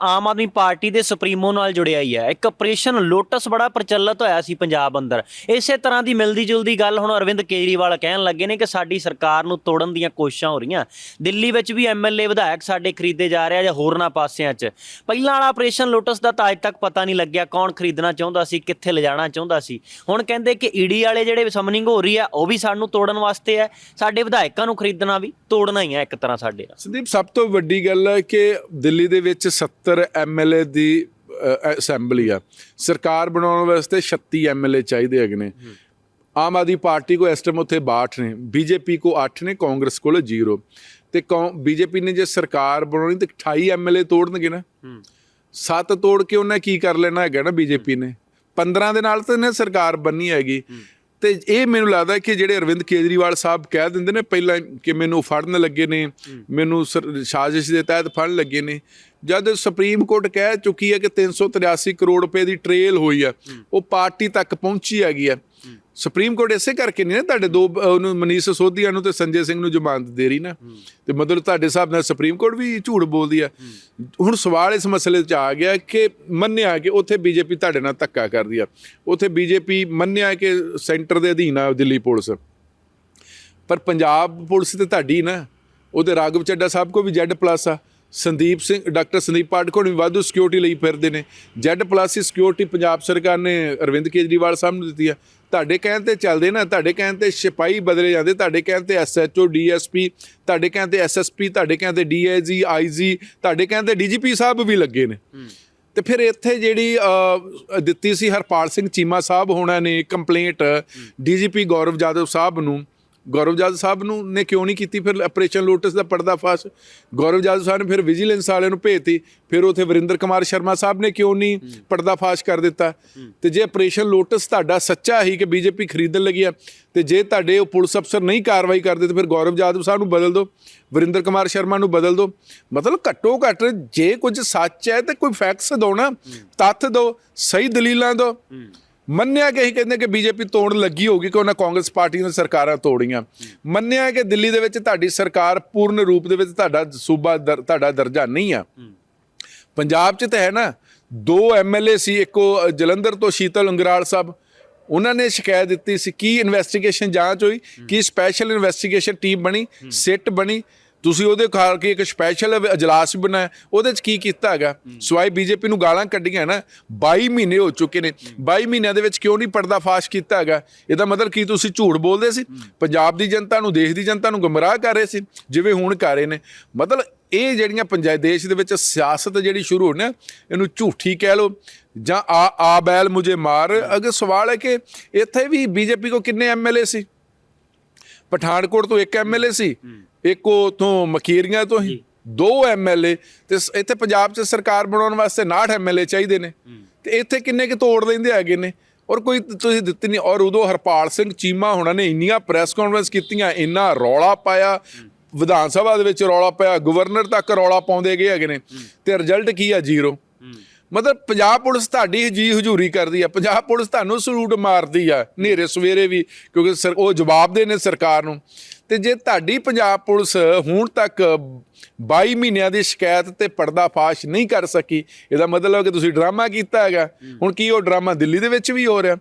Aam Aadmi party ਦੇ supremo ਨਾਲ ਜੁੜਿਆ ਹੀ ਹੈ। ਇੱਕ ਆਪਰੇਸ਼ਨ ਲੋਟਸ ਬੜਾ ਪ੍ਰਚਲਿਤ ਹੋਇਆ ਸੀ ਪੰਜਾਬ ਅੰਦਰ। ਇਸੇ ਤਰ੍ਹਾਂ ਦੀ ਮਿਲਦੀ ਜੁਲਦੀ ਗੱਲ ਹੁਣ ਅਰਵਿੰਦ ਕੇਜਰੀਵਾਲ ਕਹਿਣ ਲੱਗੇ ਨੇ ਕਿ ਸਾਡੀ ਸਰਕਾਰ ਨੂੰ ਤੋੜਨ ਦੀਆਂ ਕੋਸ਼ਿਸ਼ਾਂ ਹੋ ਰਹੀਆਂ। ਦਿੱਲੀ ਵਿੱਚ ਵੀ ਐਮਐਲਏ ਵਿਧਾਇਕ ਸਾਡੇ ਖਰੀਦੇ ਜਾ ਰਹੇ ਆ ਜਾਂ ਹੋਰਨਾਂ ਪਾਸਿਆਂ 'ਚ। ਪਹਿਲਾਂ ਵਾਲਾ ਆਪਰੇਸ਼ਨ ਲੋਟਸ ਦਾ ਤਾਂ ਅੱਜ ਤੱਕ ਪਤਾ ਨਹੀਂ ਲੱਗਿਆ ਕੌਣ ਖਰੀਦਣਾ ਚਾਹੁੰਦਾ ਸੀ, ਕਿੱਥੇ ਲਿਜਾਣਾ ਚਾਹੁੰਦਾ ਸੀ। ਹੁਣ ਕਹਿੰਦੇ ਕਿ ਈਡੀ ਵਾਲੇ ਜਿਹੜੇ ਸਮਨਿੰਗ ਹੋ ਰਹੀ ਆ ਉਹ ਵੀ ਸਾਨੂੰ ਤੋੜਨ ਵਾਸਤੇ ਹੈ। ਸਾਡੇ ਵਿਧਾਇਕਾਂ ਨੂੰ ਖਰੀਦਣਾ ਵੀ, ਤੋੜਨਾ ਹੀ ਹੈ ਇੱਕ ਤਰ੍ਹਾਂ ਸਾਡੇ ਸੰਦੀਪ, ਸਭ ਤੋਂ ਵੱਡੀ ਗੱਲ ਹੈ ਕਿ ਦਿੱਲੀ ਦੇ ਵਿੱਚ 70 ਐਮਐਲਏ ਦੀ ਅਸੈਂਬਲੀ ਆ। ਸਰਕਾਰ ਬਣਾਉਣ ਵਾਸਤੇ 36 ਐਮਐਲਏ ਚਾਹੀਦੇ ਹੈਗੇ ਨੇ। ਆਮ ਆਦਮੀ ਪਾਰਟੀ ਕੋ ਇਸ ਟਾਈਮ ਉੱਥੇ 62 ਨੇ ਬੀਜੇਪੀ ਕੋ 8 ਨੇ ਕਾਂਗਰਸ ਕੋਲ 0 ਤੇ ਬੀਜੇਪੀ ਨੇ ਜੇ ਸਰਕਾਰ ਬਣਾਉਣੀ ਤੇ 28 ਐਮਐਲਏ ਤੋੜਨਗੇ ਨਾ। ਸੱਤ ਤੋੜ ਕੇ ਉਹਨੇ ਕੀ ਕਰ ਲੈਣਾ ਹੈਗਾ ਨਾ ਬੀਜੇਪੀ ਨੇ। 15 ਦੇ ਨਾਲ ਤਾਂ ਇਹਨੇ ਸਰਕਾਰ ਬੰਨੀ ਹੈਗੀ। ਤੇ ਇਹ ਮੈਨੂੰ ਲੱਗਦਾ ਕਿ ਜਿਹੜੇ ਅਰਵਿੰਦ ਕੇਜਰੀਵਾਲ ਸਾਹਿਬ ਕਹਿ ਦਿੰਦੇ ਨੇ ਪਹਿਲਾਂ ਕਿ ਮੈਨੂੰ ਫੜਨ ਲੱਗੇ ਨੇ ਮੈਨੂੰ ਸਾਜ਼ਿਸ਼ ਦੇ ਤਹਿਤ ਫੜਨ ਲੱਗੇ ਨੇ। ਜਦ ਸੁਪਰੀਮ ਕੋਰਟ ਕਹਿ ਚੁੱਕੀ ਹੈ ਕਿ 383 ਕਰੋੜ ਰੁਪਏ ਦੀ ਟ੍ਰੇਲ ਹੋਈ ਆ ਉਹ ਪਾਰਟੀ ਤੱਕ ਪਹੁੰਚੀ ਹੈਗੀ ਆ ਸੁਪਰੀਮ ਕੋਰਟ ਇਸੇ ਕਰਕੇ ਨਹੀਂ ਨਾ ਤੁਹਾਡੇ ਦੋ ਉਹਨੂੰ ਮਨੀਸ਼ ਸੋਧੀਆ ਨੂੰ ਤੇ ਸੰਜੇ ਸਿੰਘ ਨੂੰ ਜ਼ਮਾਨਤ ਦੇ ਰਹੀ ਨਾ। ਤੇ ਮਤਲਬ ਤੁਹਾਡੇ ਹਿਸਾਬ ਨਾਲ ਸੁਪਰੀਮ ਕੋਰਟ ਵੀ ਝੂਠ ਬੋਲਦੀ ਆ ਹੁਣ ਸਵਾਲ ਇਸ ਮਸਲੇ 'ਚ ਆ ਗਿਆ ਕਿ ਮੰਨਿਆ ਕਿ ਉੱਥੇ ਬੀਜੇਪੀ ਤੁਹਾਡੇ ਨਾਲ ਧੱਕਾ ਕਰਦੀ ਆ। ਉੱਥੇ ਬੀਜੇਪੀ ਮੰਨਿਆ ਕਿ ਸੈਂਟਰ ਦੇ ਅਧੀਨ ਆ ਦਿੱਲੀ ਪੁਲਿਸ। ਪਰ ਪੰਜਾਬ ਪੁਲਿਸ ਤੇ ਤੁਹਾਡੀ ਨਾ ਉਹਦੇ ਰਾਘਵ ਚੱਡਾ ਸਾਹਿਬ ਕੋ ਵੀ ਜ਼ੈਡ ਪਲੱਸ ਆ। ਸੰਦੀਪ ਸਿੰਘ ਡਾਕਟਰ ਸੰਦੀਪ ਪਾਠਕੋਣ ਵੀ ਵਾਧੂ ਸਿਕਿਉਰਿਟੀ ਲਈ ਫਿਰਦੇ ਨੇ। ਜ਼ੈਡ ਪਲੱਸ ਦੀ ਸਿਕਿਉਰਿਟੀ ਪੰਜਾਬ ਸਰਕਾਰ ਨੇ ਅਰਵਿੰਦ ਕੇਜਰੀਵਾਲ ਸਾਹਿਬ ਨੂੰ ਦਿੱਤੀ ਆ। ਤੁਹਾਡੇ ਕਹਿਣ ਤੇ ਚੱਲਦੇ ਨਾ ਤੁਹਾਡੇ ਕਹਿਣ ਤੇ ਸਿਪਾਹੀ ਬਦਲੇ ਜਾਂਦੇ ਤੁਹਾਡੇ ਕਹਿਣ ਤੇ ਐਸਐਚਓ ਡੀਐਸਪੀ ਤੁਹਾਡੇ ਕਹਿਣ ਤੇ ਐਸਐਸਪੀ ਤੁਹਾਡੇ ਕਹਿਣ ਤੇ ਡੀਆਈਜੀ ਆਈਜੀ ਤੁਹਾਡੇ ਕਹਿਣ ਤੇ ਡੀਜੀਪੀ ਸਾਹਿਬ ਵੀ ਲੱਗੇ ਨੇ। ਤੇ ਫਿਰ ਇੱਥੇ ਜਿਹੜੀ ਦਿੱਤੀ ਸੀ ਹਰਪਾਲ ਸਿੰਘ ਚੀਮਾ ਸਾਹਿਬ ਹੋਣਾ ਨੇ ਕੰਪਲੇਂਟ ਡੀਜੀਪੀ ਗੌਰਵ ਜਾਦਵ ਸਾਹਿਬ ਨੂੰ। ਗੌਰਵ ਜਾਦਵ ਸਾਹਿਬ ਨੂੰ ਨੇ ਕਿਉਂ ਨਹੀਂ ਕੀਤੀ? ਫਿਰ ਆਪਰੇਸ਼ਨ ਲੋਟਸ ਦਾ ਪਰਦਾਫਾਸ਼। ਗੌਰਵ ਜਾਦਵ ਸਾਹਿਬ ਨੇ ਫਿਰ ਵਿਜੀਲੈਂਸ ਵਾਲਿਆਂ ਨੂੰ ਭੇਜਤੀ ਫਿਰ ਉਥੇ ਵਰਿੰਦਰ ਕੁਮਾਰ ਸ਼ਰਮਾ ਸਾਹਿਬ ਨੇ ਕਿਉਂ ਨਹੀਂ ਪਰਦਾਫਾਸ਼ ਕਰ ਦਿੱਤਾ? ਤੇ ਜੇ ਆਪਰੇਸ਼ਨ ਲੋਟਸ ਤੁਹਾਡਾ ਸੱਚਾ ਹੀ ਕਿ ਬੀਜੇਪੀ ਖਰੀਦਣ ਲੱਗੀ ਆ ਤੇ ਜੇ ਤੁਹਾਡੇ ਉਹ ਪੁਲਿਸ ਅਫਸਰ ਨਹੀਂ ਕਾਰਵਾਈ ਕਰਦੇ ਤੇ ਫਿਰ ਗੌਰਵ ਜਾਦਵ ਸਾਹਿਬ ਨੂੰ ਬਦਲ ਦਿਓ ਵਰਿੰਦਰ ਕੁਮਾਰ ਸ਼ਰਮਾ ਨੂੰ ਬਦਲ ਦਿਓ। ਮਤਲਬ ਘੱਟੋ ਘੱਟ ਜੇ ਕੁਝ ਸੱਚ ਹੈ ਤੇ ਕੋਈ ਫੈਕਟਸ ਦਿਓ ਨਾ ਤੱਥ ਦਿਓ ਸਹੀ ਦਲੀਲਾਂ ਦਿਓ। ਮੰਨਿਆ ਕਿ ਅਸੀਂ ਕਹਿੰਦੇ ਕਿ ਬੀਜੇਪੀ ਤੋੜਨ ਲੱਗੀ ਹੋਗੀ ਕਿ ਉਹਨਾਂ ਕਾਂਗਰਸ ਪਾਰਟੀ ਨੇ ਸਰਕਾਰਾਂ ਤੋੜੀਆਂ। ਮੰਨਿਆ ਕਿ ਦਿੱਲੀ ਦੇ ਵਿੱਚ ਤੁਹਾਡੀ ਸਰਕਾਰ ਪੂਰਨ ਰੂਪ ਦੇ ਵਿੱਚ ਤੁਹਾਡਾ ਸੂਬਾ ਤੁਹਾਡਾ ਦਰਜਾ ਨਹੀਂ ਆ। ਪੰਜਾਬ 'ਚ ਤਾਂ ਹੈ ਨਾ ਦੋ ਐਮਐਲਏ ਸੀ ਇੱਕੋ ਜਲੰਧਰ ਤੋਂ ਸ਼ੀਤਲ ਅੰਗਰਾਲ ਸਾਹਿਬ ਉਹਨਾਂ ਨੇ ਸ਼ਿਕਾਇਤ ਦਿੱਤੀ ਸੀ ਕੀ ਇਨਵੈਸਟੀਗੇਸ਼ਨ ਜਾਂਚ ਹੋਈ ਕੀ ਸਪੈਸ਼ਲ ਇਨਵੈਸਟੀਗੇਸ਼ਨ ਟੀਮ ਬਣੀ ਸਿੱਟ ਬਣੀ ਤੁਸੀਂ ਉਹਦੇ ਖਾਰ ਕੇ ਇੱਕ ਸਪੈਸ਼ਲ ਵੀ ਬਣਾਇਆ ਉਹਦੇ 'ਚ ਕੀ ਕੀਤਾ ਹੈਗਾ? ਸਵਾਈ ਬੀਜੇਪੀ ਨੂੰ ਗਾਲਾਂ ਕੱਢੀਆਂ ਨਾ 22 ਮਹੀਨੇ ਹੋ ਚੁੱਕੇ ਨੇ। 22 ਮਹੀਨਿਆਂ ਦੇ ਵਿੱਚ ਕਿਉਂ ਨਹੀਂ ਪਰਦਾਫਾਸ਼ ਕੀਤਾ ਹੈਗਾ? ਇਹਦਾ ਮਤਲਬ ਕੀ ਤੁਸੀਂ ਝੂਠ ਬੋਲਦੇ ਸੀ? ਪੰਜਾਬ ਦੀ ਜਨਤਾ ਨੂੰ ਦੇਸ਼ ਦੀ ਜਨਤਾ ਨੂੰ ਗੁੰਮਰਾਹ ਕਰ ਰਹੇ ਸੀ ਜਿਵੇਂ ਹੁਣ ਕਰ ਰਹੇ ਨੇ। ਮਤਲਬ ਇਹ ਜਿਹੜੀਆਂ ਪੰਜਾਬ ਦੇਸ਼ ਦੇ ਵਿੱਚ ਸਿਆਸਤ ਜਿਹੜੀ ਸ਼ੁਰੂ ਹੋਣੀ ਇਹਨੂੰ ਝੂਠੀ ਕਹਿ ਲੋ ਜਾਂ ਆ ਆ ਬੈਲ ਮੁਝੇ ਮਾਰ। ਅਗਰ ਸਵਾਲ ਹੈ ਕਿ ਇੱਥੇ ਵੀ ਬੀਜੇਪੀ ਕੋ ਕਿੰਨੇ ਐਮਐਲਏ ਸੀ? ਪਠਾਨਕੋਟ ਤੋਂ ਇੱਕ ਐਮਐਲਏ ਸੀ? ਇੱਕ ਉਥੋਂ ਮਕੀਰੀਆਂ ਤੋਂ ਹੀ ਦੋ ਐਮਐਲਏ ਤੇ ਇੱਥੇ ਪੰਜਾਬ 'ਚ ਸਰਕਾਰ ਬਣਾਉਣ ਵਾਸਤੇ 69 ਐਮਐਲਏ ਚਾਹੀਦੇ ਨੇ। ਤੇ ਇੱਥੇ ਕਿੰਨੇ ਕਿ ਤੋੜ ਲੈਂਦੇ ਹੈਗੇ ਨੇ? ਔਰ ਕੋਈ ਤੁਸੀਂ ਦਿੱਤੀ ਨਹੀਂ ਔਰ ਉਦੋਂ ਹਰਪਾਲ ਸਿੰਘ ਚੀਮਾ ਹੋਣਾ ਨੇ ਇੰਨੀਆਂ ਪ੍ਰੈਸ ਕਾਨਫਰੰਸ ਕੀਤੀਆਂ ਇੰਨਾ ਰੌਲਾ ਪਾਇਆ। ਵਿਧਾਨ ਸਭਾ ਦੇ ਵਿੱਚ ਰੌਲਾ ਪਿਆ ਗਵਰਨਰ ਤੱਕ ਰੌਲਾ ਪਾਉਂਦੇ ਗਏ ਹੈਗੇ ਨੇ। ਤੇ ਰਿਜ਼ਲਟ ਕੀ ਆ ਜ਼ੀਰੋ? ਮਤਲਬ ਪੰਜਾਬ ਪੁਲਿਸ ਤੁਹਾਡੀ ਜੀ ਹਜ਼ੂਰੀ ਕਰਦੀ ਆ, ਪੰਜਾਬ ਪੁਲਿਸ ਤੁਹਾਨੂੰ ਸਲੂਟ ਮਾਰਦੀ ਆ, ਹਨੇਰੇ ਸਵੇਰੇ ਵੀ, ਕਿਉਂਕਿ ਸਰ- ਉਹ ਜਵਾਬ ਦੇ ਨੇ ਸਰਕਾਰ ਨੂੰ। ਤੇ ਜੇ ਤੁਹਾਡੀ ਪੰਜਾਬ ਪੁਲਿਸ ਹੁਣ ਤੱਕ 22 ਮਹੀਨਿਆਂ ਦੀ ਸ਼ਿਕਾਇਤ ਤੇ ਪਰਦਾਫਾਸ਼ ਨਹੀਂ ਕਰ ਸਕੀ, ਇਹਦਾ ਮਤਲਬ ਹੈ ਕਿ ਤੁਸੀਂ ਡਰਾਮਾ ਕੀਤਾ ਹੈਗਾ। ਹੁਣ ਕੀ ਉਹ ਡਰਾਮਾ ਦਿੱਲੀ ਦੇ ਵਿੱਚ ਵੀ ਹੋ ਰਿਹਾ?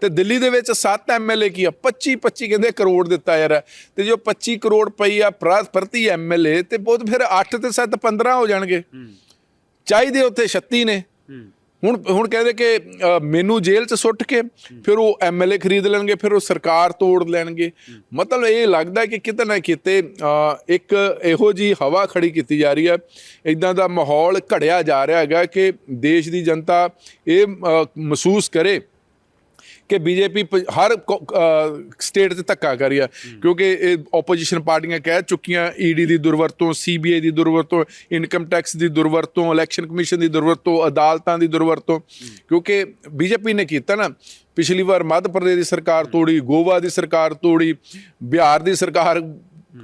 ਤੇ ਦਿੱਲੀ ਦੇ ਵਿੱਚ 7 ਐਮਐਲਏ ਕੀ ਆ? 25 25 ਕਹਿੰਦੇ ਕਰੋੜ ਦਿੱਤਾ ਯਾਰ। ਤੇ ਜੋ 25 ਕਰੋੜ ਪਈ ਆ ਪ੍ਰਾ- ਪ੍ਰਤੀ ਐਮਐਲਏ ਤੇ ਬਹੁਤ ਫਿਰ 8 ਤੇ 7 15 ਹੋ ਜਾਣਗੇ। ਚਾਹੀਦੇ ਉੱਥੇ 36 ਨੇ। ਹੁਣ ਹੁਣ ਕਹਿੰਦੇ ਕਿ ਮੈਨੂੰ ਜੇਲ੍ਹ 'ਚ ਸੁੱਟ ਕੇ ਫਿਰ ਉਹ ਐਮਐਲਏ ਖਰੀਦ ਲੈਣਗੇ, ਫਿਰ ਉਹ ਸਰਕਾਰ ਤੋੜ ਲੈਣਗੇ। ਮਤਲਬ ਇਹ ਲੱਗਦਾ ਕਿ ਕਿਤੇ ਨਾ ਕਿਤੇ ਇੱਕ ਇਹੋ ਜੀ ਹਵਾ ਖੜੀ ਕੀਤੀ ਜਾ ਰਹੀ ਹੈ। ਇਦਾਂ ਦਾ ਮਾਹੌਲ ਘੜਿਆ ਜਾ ਰਿਹਾ ਹੈਗਾ ਕਿ ਦੇਸ਼ ਦੀ ਜਨਤਾ ਇਹ ਮਹਿਸੂਸ ਕਰੇ ਕਿ ਬੀਜੇਪੀ ਹਰ ਸਟੇਟ ਤੇ ਧੱਕਾ ਕਰ ਰਹੀ ਆ। ਕਿਉਂਕਿ ਇਹ ਆਪੋਜੀਸ਼ਨ ਪਾਰਟੀਆਂ ਕਹਿ ਚੁੱਕੀਆਂ ਈਡੀ ਦੀ ਦੁਰਵਰਤੋਂ ਸੀਬੀਆਈ ਦੀ ਦੁਰਵਰਤੋਂ ਇਨਕਮ ਟੈਕਸ ਦੀ ਦੁਰਵਰਤੋਂ ਇਲੈਕਸ਼ਨ ਕਮਿਸ਼ਨ ਦੀ ਦੁਰਵਰਤੋਂ ਅਦਾਲਤਾਂ ਦੀ ਦੁਰਵਰਤੋਂ। ਕਿਉਂਕਿ ਬੀਜੇਪੀ ਨੇ ਕੀਤਾ ਨਾ ਪਿਛਲੀ ਵਾਰ ਮੱਧ ਪ੍ਰਦੇਸ਼ ਦੀ ਸਰਕਾਰ ਤੋੜੀ ਗੋਵਾ ਦੀ ਸਰਕਾਰ ਤੋੜੀ ਬਿਹਾਰ ਦੀ ਸਰਕਾਰ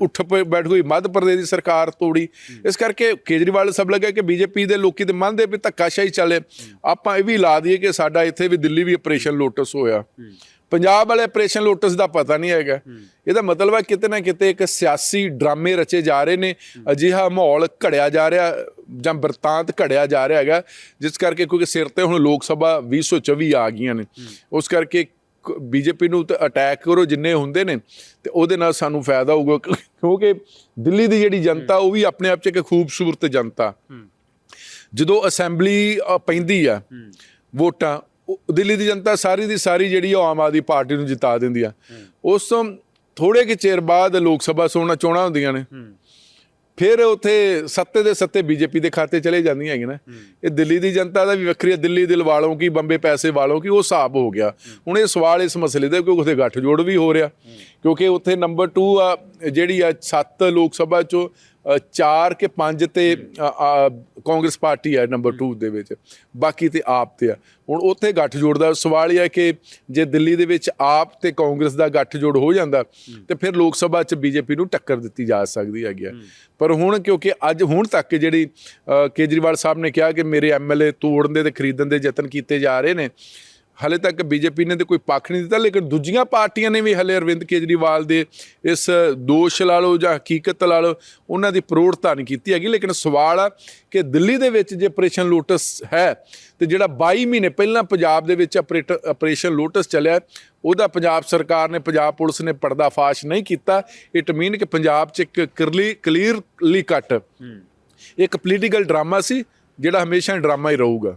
ਉੱਠ ਪਏ ਬੈਠ ਗਈ, ਮੱਧ ਪ੍ਰਦੇਸ਼ ਦੀ ਸਰਕਾਰ ਤੋੜੀ। ਇਸ ਕਰਕੇ ਕੇਜਰੀਵਾਲ ਸਭ ਲੱਗਿਆ ਕਿ ਬੀਜੇਪੀ ਦੇ ਲੋਕੀ ਤੇ ਮੰਨਦੇ ਵੀ ਧੱਕਾਸ਼ਾਹੀ ਚੱਲੇ ਆਪਾਂ ਇਹ ਵੀ ਲਾ ਦਈਏ ਕਿ ਸਾਡਾ ਇੱਥੇ ਵੀ ਦਿੱਲੀ ਵੀ ਆਪਰੇਸ਼ਨ ਲੋਟਸ ਹੋਇਆ। ਪੰਜਾਬ ਵਾਲੇ ਆਪਰੇਸ਼ਨ ਲੋਟਸ ਦਾ ਪਤਾ ਨਹੀਂ ਹੈਗਾ। ਇਹਦਾ ਮਤਲਬ ਹੈ ਕਿਤੇ ਨਾ ਕਿਤੇ ਇੱਕ ਸਿਆਸੀ ਡਰਾਮੇ ਰਚੇ ਜਾ ਰਹੇ ਨੇ। ਅਜਿਹਾ ਮਾਹੌਲ ਘੜਿਆ ਜਾ ਰਿਹਾ ਜਾਂ ਵਰਤਾਂਤ ਘੜਿਆ ਜਾ ਰਿਹਾ ਹੈਗਾ। ਜਿਸ ਕਰਕੇ ਕਿਉਂਕਿ ਸਿਰ ਤੇ ਹੁਣ ਲੋਕ ਸਭਾ 2024 ਆ ਗਈਆਂ ਨੇ। ਉਸ ਕਰਕੇ ਬੀਜੇਪੀ ਨੂੰ ਤੇ ਅਟੈਕ ਕਰੋ ਜਿੰਨੇ ਹੁੰਦੇ ਨੇ ਤੇ ਉਹਦੇ ਨਾਲ ਸਾਨੂੰ ਫਾਇਦਾ ਹੋਊਗਾ। ਕਿਉਂਕਿ ਦਿੱਲੀ ਦੀ ਜਿਹੜੀ ਜਨਤਾ ਉਹ ਵੀ ਆਪਣੇ ਆਪ 'ਚ ਇੱਕ ਖੂਬਸੂਰਤ ਜਨਤਾ। ਜਦੋਂ ਅਸੈਂਬਲੀ ਪੈਂਦੀ ਆ ਵੋਟਾਂ ਦਿੱਲੀ ਦੀ ਜਨਤਾ ਸਾਰੀ ਦੀ ਸਾਰੀ ਜਿਹੜੀ ਉਹ ਆਮ ਆਦਮੀ ਪਾਰਟੀ ਨੂੰ ਜਿਤਾ ਦਿੰਦੀ ਆ। ਉਸ ਤੋਂ ਥੋੜੇ ਕਿ ਚਿਰ ਬਾਅਦ ਲੋਕ ਸਭਾ ਸੋਣਾ ਚੋਣਾਂ ਹੁੰਦੀਆਂ ਨੇ। ਫਿਰ ਉੱਥੇ ਸੱਤੇ ਦੇ ਸੱਤੇ ਬੀਜੇਪੀ ਦੇ ਖਾਤੇ ਚਲੇ ਜਾਂਦੀਆਂ ਹੈਗੀਆਂ ਨਾ। ਇਹ ਦਿੱਲੀ ਦੀ ਜਨਤਾ ਦਾ ਵੀ ਵੱਖਰੀ ਹੈ ਦਿੱਲੀ ਦਿਲ ਵਾਲੋਂ ਕੀ ਬੰਬੇ ਪੈਸੇ ਵਾਲੋਂ ਕੀ ਉਹ ਹਿਸਾਬ ਹੋ ਗਿਆ। ਹੁਣ ਇਹ ਸਵਾਲ ਇਸ ਮਸਲੇ ਦਾ ਕਿਉਂਕਿ ਉੱਥੇ ਗੱਠ ਜੋੜ ਵੀ ਹੋ ਰਿਹਾ। ਕਿਉਂਕਿ ਉੱਥੇ ਨੰਬਰ 2 ਆ ਜਿਹੜੀ ਆ ਸੱਤ ਲੋਕ ਸਭਾ ਚੋਂ 4 ਕਿ 5 ਤੇ ਕਾਂਗਰਸ ਪਾਰਟੀ ਹੈ ਨੰਬਰ 2 ਦੇ ਵਿੱਚ। ਬਾਕੀ ਤੇ ਆਪ ਤੇ ਆ। ਹੁਣ ਉੱਥੇ ਗੱਠ ਜੋੜ ਦਾ ਸਵਾਲ ਇਹ ਹੈ ਕਿ ਜੇ ਦਿੱਲੀ ਦੇ ਵਿੱਚ ਆਪ ਤੇ ਕਾਂਗਰਸ ਦਾ ਗੱਠ ਜੋੜ ਹੋ ਜਾਂਦਾ ਤੇ ਫਿਰ ਲੋਕ ਸਭਾ 'ਚ ਬੀਜੇਪੀ ਨੂੰ ਟੱਕਰ ਦਿੱਤੀ ਜਾ ਸਕਦੀ ਹੈਗੀ ਆ। ਪਰ ਹੁਣ ਕਿਉਂਕਿ ਅੱਜ ਹੁਣ ਤੱਕ ਜਿਹੜੀ ਕੇਜਰੀਵਾਲ ਸਾਹਿਬ ਨੇ ਕਿਹਾ ਕਿ ਮੇਰੇ ਐਮਐਲਏ ਤੋੜਨ ਦੇ ਤੇ ਖਰੀਦਣ ਦੇ ਯਤਨ ਕੀਤੇ ਜਾ ਰਹੇ ਨੇ ਹਲੇ ਤੱਕ ਬੀਜੇਪੀ ਨੇ ਤੇ ਕੋਈ ਪੱਖ ਨਹੀਂ ਦਿੱਤਾ ਲੇਕਿਨ ਦੂਜੀਆਂ ਪਾਰਟੀਆਂ ਨੇ ਵੀ ਹਲੇ ਅਰਵਿੰਦ ਕੇਜਰੀਵਾਲ ਦੇ ਇਸ ਦੋਸ਼ ਲਾ ਲਓ ਜਾਂ ਹਕੀਕਤ ਲਾ ਲਓ ਉਹਨਾਂ ਦੀ ਪ੍ਰੋੜਤਾ ਨਹੀਂ ਕੀਤੀ ਹੈਗੀ। ਲੇਕਿਨ ਸਵਾਲ ਆ ਕਿ ਦਿੱਲੀ ਦੇ ਵਿੱਚ ਜੇ ਆਪਰੇਸ਼ਨ ਲੋਟਸ ਹੈ ਤੇ ਜਿਹੜਾ 22 ਮਹੀਨੇ ਪਹਿਲਾਂ ਪੰਜਾਬ ਦੇ ਵਿੱਚ ਆਪਰੇਸ਼ਨ ਲੋਟਸ ਚੱਲਿਆ ਉਹਦਾ ਪੰਜਾਬ ਸਰਕਾਰ ਨੇ ਪੰਜਾਬ ਪੁਲਿਸ ਨੇ ਪਰਦਾਫਾਸ਼ ਨਹੀਂ ਕੀਤਾ। ਇਟ ਮੀਨ ਕਿ ਪੰਜਾਬ 'ਚ ਇੱਕ ਕਲੀ ਕਲੀਅਰਲੀ ਕੱਟ ਇੱਕ ਪੋਲੀਟੀਕਲ ਡਰਾਮਾ ਸੀ ਜਿਹੜਾ ਹਮੇਸ਼ਾ ਡਰਾਮਾ ਹੀ ਰਹੂਗਾ।